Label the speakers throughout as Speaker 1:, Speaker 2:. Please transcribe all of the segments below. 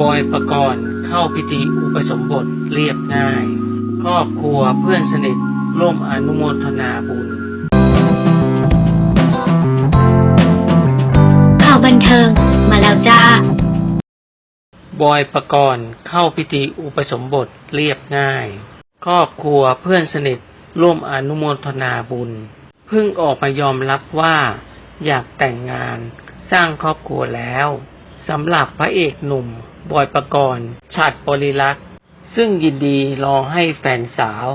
Speaker 1: บอยประกรณ์เข้าพิธีอุปสมบทเรียบง่าย ครอบครัวเพื่อนสนิทร่วมอนุโมทนาบุญ
Speaker 2: ข่าวบันเทิงมาแล้วจ้า
Speaker 1: บอยประกรณ์เข้าพิธีอุปสมบทเรียบง่าย ครอบครัวเพื่อนสนิทร่วมอนุโมทนาบุญ เพิ่งออกมายอมรับว่า อยากแต่งงานสร้างครอบครัวแล้ว สำหรับพระเอกหนุ่ม บอยประกรณ์ฉัดบริลักษ์ ซึ่งยินดีรอให้แฟนสาว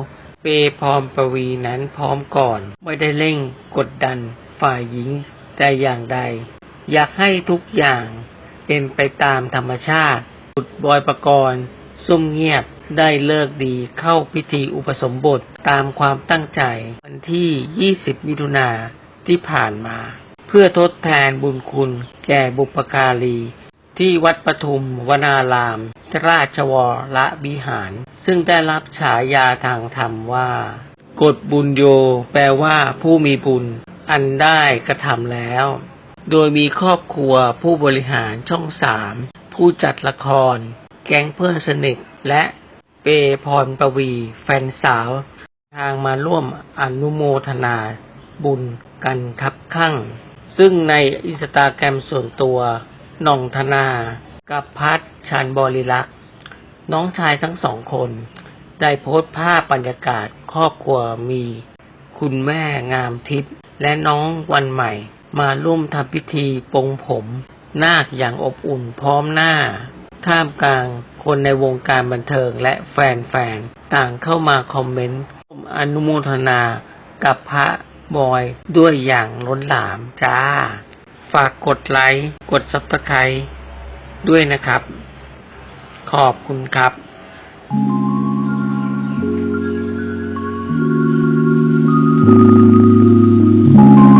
Speaker 1: เปพรปวีนั้นพร้อมก่อน ไม่ได้เร่งกดดันฝ่ายหญิงแต่อย่างใด อยากให้ทุกอย่างเป็นไปตามธรรมชาติบุตรบอยประกรณ์ซุ่มเงียบได้เลิกดีเข้าพิธีอุปสมบทตามความตั้งใจ วันที่ 20 มิถุนาที่ผ่านมา เพื่อทดแทนบุญคุณแก่บุปการี ที่วัดปทุมวนาราม ราชวรวิหาร ซึ่งได้รับฉายาทางธรรมว่า กฎบุญโย แปลว่าผู้มีบุญ อันได้กระทำแล้ว โดยมีครอบครัวผู้บริหารช่องสามผู้จัดละคร แก๊งเพื่อนสนิทและเปพรปวี แฟนสาว ทางมาร่วมอนุโมทนาบุญกันคับข้าง ซึ่งในอินสตาแกรมส่วนตัวน่องธนา กับพัฒชันบริลักษ์น้องชายทั้งสองคน ได้โพสต์ภาพบรรยากาศครอบครัวมี คุณแม่งามทิพย์และน้องวันใหม่ มาร่วมทำพิธีปงผม นาคอย่างอบอุ่นพร้อมหน้า ท่ามกลางคนในวงการบันเทิงและแฟนๆ ต่างเข้ามาคอมเมนต์อนุโมทนากับพระ บอยด้วยอย่างล้นหลามจ้า ฝากกดไลค์กดซับสไครต์ด้วยนะครับ ขอบคุณครับ
Speaker 2: ข